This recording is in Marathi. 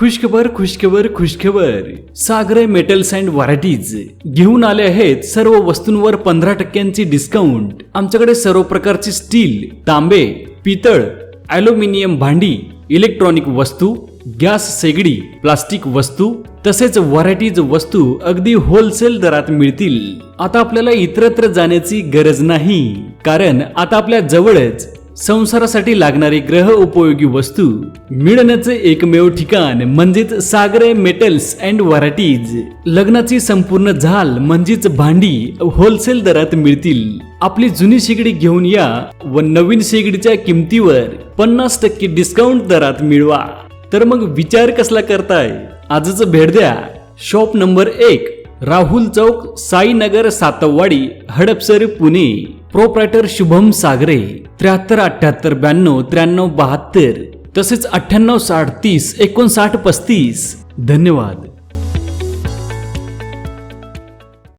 खुशखबर खुशखबर खुशखबर. सागरे मेटल्स अँड व्हरायटीज घेऊन आले आहेत सर्व वस्तूंवर पंधरा टक्क्यांची डिस्काउंट आमच्याकडे सर्व प्रकारची स्टील तांबे पितळ ॲल्युमिनियम भांडी इलेक्ट्रॉनिक वस्तू गॅस शेगडी प्लास्टिक वस्तू तसेच व्हरायटीज वस्तू अगदी होलसेल दरात मिळतील. आता आपल्याला इतरत्र जाण्याची गरज नाही. कारण आता आपल्या जवळच संसारासाठी लागणारी ग्रह उपयोगी वस्तू मिळण्याचे एकमेव ठिकाण म्हणजेच सागरे मेटल्स अँड व्हरायटीज लग्नाची संपूर्ण झाल म्हणजेच भांडी होलसेल दरात मिळतील. आपली जुनी शेगडी घेऊन या व नवीन शेगडीच्या किमतीवर पन्नास टक्के डिस्काउंट दरात मिळवा. तर मग विचार कसला करताय? आजच भेट द्या. शॉप नंबर एक राहुल चौक साईनगर सातववाडी हडपसर पुणे. प्रोप्रायटर शुभम सागरे त्र्याहत्तर अठ्याहत्तर ब्याण्णव त्र्याण्णव बहात्तर तसेच अठ्ठ्याण्णव साठ तीस एकोणसाठ पस्तीस. धन्यवाद.